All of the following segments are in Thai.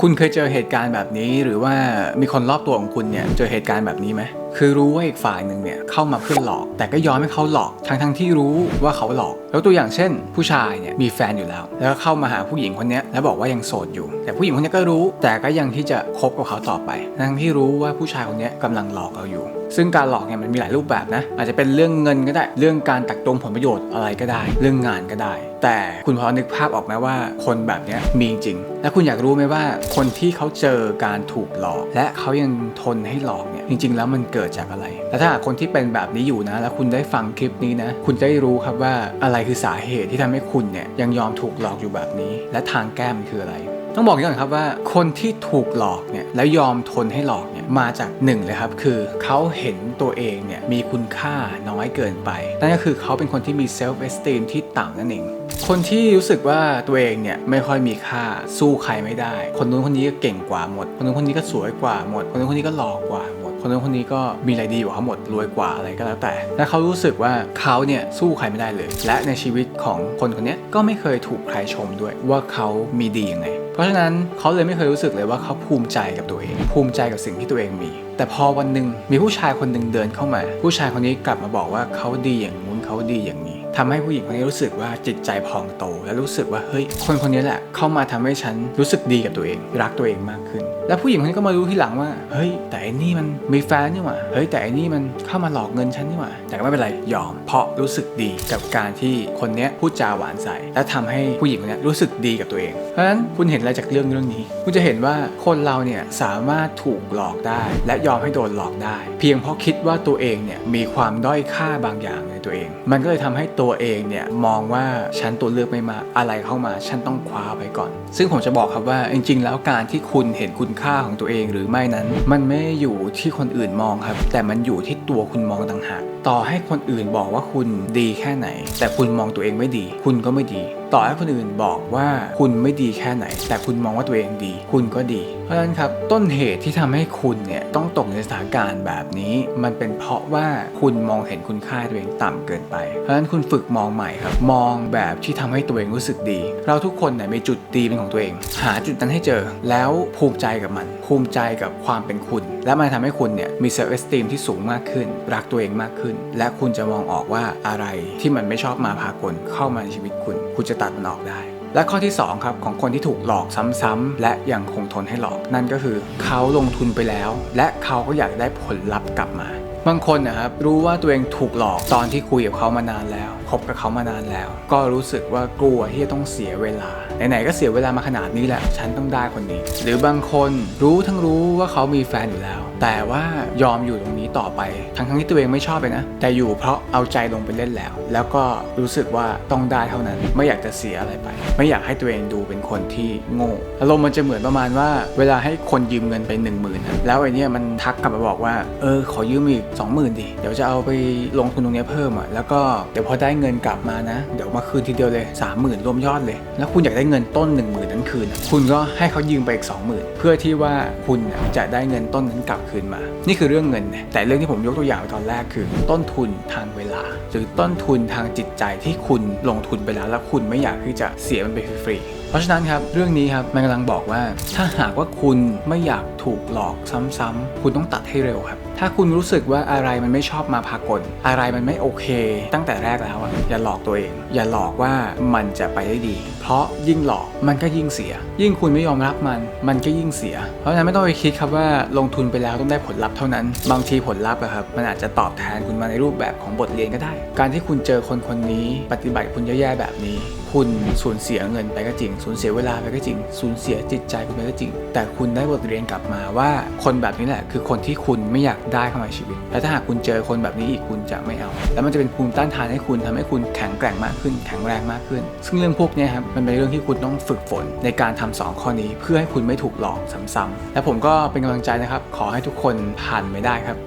คุณเคยเจอเหตุการณ์แบบนี้ หรือว่ามีคนรอบตัวของคุณเนี่ยเจอเหตุการณ์แบบนี้ไหม คือรู้ว่าอีกฝ่ายหนึ่งเนี่ยเข้ามาเพื่อหลอก แต่ก็ยอมให้เขาหลอกทั้งทั้งที่รู้ว่าเขาหลอก แล้วตัวอย่างเช่น ผู้ชายเนี่ยมีแฟนอยู่แล้ว แล้วก็เข้ามาหาผู้หญิงคนนี้แล้วบอกว่ายังโสดอยู่ แต่ผู้หญิงคนนี้ก็รู้ แต่ก็ยังที่จะคบกับเขาต่อไป ทั้งที่รู้ว่าผู้ชายคนนี้ยกำลังหลอกเราอยู่ ซึ่งการหลอกเนี่ยมันมีหลายรูปแบบนะ อาจจะเป็นเรื่องเงินก็ได้ เรื่องการตักตวงผลประโยชน์อะไรก็ได้ เรื่องงานก็ได้ แต่คุณพอนึกภาพออกไหมว่า คนแบบนี้มีจริง และคุณอยากรู้ไหมว่าคนที่เขาเจอการถูกหลอก และเขายังทนให้หลอกเนี่ยจริง ๆ แล้วมันเกิดจากอะไร และถ้าหากคนที่เป็นแบบนี้อยู่นะ แล้วคุณได้ฟังคลิปนี้นะ คุณจะได้รู้ครับว่าอะไรคือสาเหตุที่ทำให้คุณเนี่ยยังยอมถูกหลอกอยู่แบบนี้ และทางแก้มันคืออะไรต้องบอกอย่างนี้ก่อนครับว่าคนที่ถูกหลอกเนี่ยแล้วยอมทนให้หลอกเนี่ยมาจากหนึ่งเลยครับคือเขาเห็นตัวเองเนี่ยมีคุณค่าน้อยเกินไปนั่นก็คือเขาเป็นคนที่มีเซลฟ์เอสติมที่ต่ำนั่นเอง คนที่รู้สึกว่าตัวเองเนี่ยไม่ค่อยมีค่าสู้ใครไม่ได้ คนนู้นคนนี้ก็เก่งกว่าหมด คนนู้นคนนี้ก็สวยกว่าหมด คนนู้นคนนี้ก็หล่อกว่าหมด คนนู้นคนนี้ก็มีอะไรดีกว่าเขาหมดรวยกว่าอะไรก็แล้วแต่และเขารู้สึกว่าเขาเนี่ยสู้ใครไม่ได้เลย และในชีวิตของคนคนนี้ก็ไม่เคยถูกใครชมด้วยว่าเขามีดียังไงเพราะฉะนั้นเขาเลยไม่เคยรู้สึกเลยว่าเขาภูมิใจกับตัวเอง ภูมิใจกับสิ่งที่ตัวเองมี แต่พอวันหนึ่งมีผู้ชายคนหนึ่งเดินเข้ามา ผู้ชายคนนี้กลับมาบอกว่าเขาดีอย่างงู้นเขาดีอย่างนี้ ทำให้ผู้หญิงคนนี้รู้สึกว่าจิตใจพองโต และรู้สึกว่าเฮ้ยคนคนนี้แหละ เข้ามาทำให้ฉันรู้สึกดีกับตัวเอง รักตัวเองมากขึ้น และผู้หญิงคนนี้ก็มารู้ทีหลังว่าเฮ้ย แต่อันนี่มันมีแฟนนี่หว่าเฮ้ยแต่อันนี่มันเข้ามาหลอกเงินฉันนี่หว่าแต่ก็ไม่เป็นไรยอม เพราะรู้สึกดีกับการที่คนเนี้ยพูดจาหวานใสและทำให้ผู้หญิงคนนี้รู้สึกดีกับตัวเอง เพราะฉะนั้นคุณเห็นอะไรจากเรื่องเรื่องนี้ คุณจะเห็นว่าคนเราเนี่ยสามารถถูกหลอกได้ และยอมให้โดนหลอกได้ เพียงเพราะคิดว่าตัวเองเนี่ยมีความด้อยค่าบางอย่างในตัวเอง มันก็เลยทำให้ตัวเองเนี่ยมองว่าฉันตัวเลือกไม่มาอะไรเข้ามาฉันต้องคว้าไปก่อน ซึ่งผมจะบอกครับว่าจริง ๆ แล้วการที่คุณเห็นคุณค่าของตัวเองหรือไม่นั้น มันไม่อยู่ที่คนอื่นมองครับ แต่มันอยู่ที่ตัวคุณมองต่างหากต่อให้คนอื่นบอกว่าคุณดีแค่ไหน แต่คุณมองตัวเองไม่ดี คุณก็ไม่ดี ต่อให้คนอื่นบอกว่าคุณไม่ดีแค่ไหน แต่คุณมองว่าตัวเองดี คุณก็ดี เพราะฉะนั้นครับต้นเหตุที่ทำให้คุณเนี่ยต้องตกในสถานการณ์แบบนี้ มันเป็นเพราะว่าคุณมองเห็นคุณค่าตัวเองต่ำเกินไป เพราะฉะนั้นคุณฝึกมองใหม่ครับมองแบบที่ทำให้ตัวเองรู้สึกดี เราทุกคนเนี่ยมีจุดดีเป็นของตัวเอง หาจุดนั้นให้เจอ แล้วภูมิใจกับมัน ภูมิใจกับความเป็นคุณ และมันทำให้คุณเนี่ยมีเซลฟ์เอสติมที่สูงมากขึ้น รักตัวเองมากขึ้น และคุณจะมองออกว่าอะไรที่มันไม่ชอบมาพากลเข้ามาในชีวิตคุณ คุณจะตัดมันออกได้ และข้อที่2ครับของคนที่ถูกหลอกซ้ำๆและยังคงทนให้หลอกนั่นก็คือ เขาลงทุนไปแล้ว และเขาก็อยากได้ผลลัพธ์กลับมา บางคนนะครับรู้ว่าตัวเองถูกหลอกตอนที่คุยกับเขามานานแล้วคบกับเขามานานแล้ว ก็รู้สึกว่ากลัวที่จะต้องเสียเวลาไหนๆก็เสียเวลามาขนาดนี้แหละฉันต้องได้คนนี้ หรือบางคนรู้ทั้งรู้ว่าเขามีแฟนอยู่แล้ว แต่ว่ายอมอยู่ตรงนี้ต่อไป ทั้งทั้งๆที่ตัวเองไม่ชอบเลยนะ แต่อยู่เพราะเอาใจลงไปเล่นแล้ว แล้วก็รู้สึกว่าต้องได้เท่านั้น ไม่อยากจะเสียอะไรไป ไม่อยากให้ตัวเองดูเป็นคนที่โง่อารมณ์มันจะเหมือนประมาณว่า เวลาให้คนยืมเงินไป1 0,000นแล้วไอเนี้ยมันทักกลับมาบอกว่า เออขอยืมอีก20,000ดิเดี๋ยวจะเอาไปลงทุนตรงนี้เพิ่มอะแล้วก็เดี๋ยวพอได้เงินกลับมานะ เดี๋ยวมาคืนทีเดียวเลย 30,000 รวมยอดเลย แล้วคุณอยากได้เงินต้น 1 0,000 นั้นคืน คุณก็ให้เขายืมไปอีก 20,000 เพื่อที่ว่าคุณจะได้เงินต้นนั้นกลับคืนมา นี่คือเรื่องเงิน แต่เรื่องที่ผมยกตัวอย่างตอนแรกคือ ต้นทุนทางเวลา หรือต้นทุนทางจิตใจที่คุณลงทุนไปแล้วแล้วคุณไม่อยากที่จะเสียมันไปฟรีเพราะฉะนั้นครับเรื่องนี้ครับมันกำลังบอกว่า ถ้าหากว่าคุณไม่อยากถูกหลอกซ้ำๆคุณต้องตัดให้เร็วครับ ถ้าคุณรู้สึกว่าอะไรมันไม่ชอบมาพากล อะไรมันไม่โอเค ตั้งแต่แรกแล้วอะอย่าหลอกตัวเอง อย่าหลอกว่ามันจะไปได้ดี เพราะยิ่งหลอกมันก็ยิ่งเสีย ยิ่งคุณไม่ยอมรับมัน มันก็ยิ่งเสีย เพราะฉะนั้นไม่ต้องไปคิดครับว่าลงทุนไปแล้วต้องได้ผลลัพธ์เท่านั้น บางทีผลลัพธ์อะครับมันอาจจะตอบแทนคุณมาในรูปแบบของบทเรียนก็ได้ การที่คุณเจอคนคนนี้ ปฏิบัติคุณแย่ๆแบบนี้ คุณสูญเสียเงินไปก็จริง สูญเสียเวลาไปก็จริง สูญเสียจิตใจคุณไปก็จริง แต่คุณได้บทเรียนกลับมาว่า คนแบบนี้แหละคือคนที่คุณไม่อยากได้เข้ามาในชีวิต และถ้าหากคุณเจอคนแบบนี้อีกคุณจะไม่เอา แล้วมันจะเป็นภูมิต้านทานให้คุณทำให้คุณแข็งแกร่งมากขึ้น แข็งแรงมากขึ้น ซึ่งเรื่องพวกนี้ครับ มันเป็นเรื่องที่คุณต้องฝึกฝนในการทำสองข้อนี้เพื่อให้คุณไม่ถูกหลอกซ้ำๆและผมก็เป็นกำลังใจนะครับ ขอให้ทุกคนผ่านไม่ได้ครับ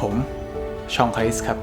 ผมชองคริสครับ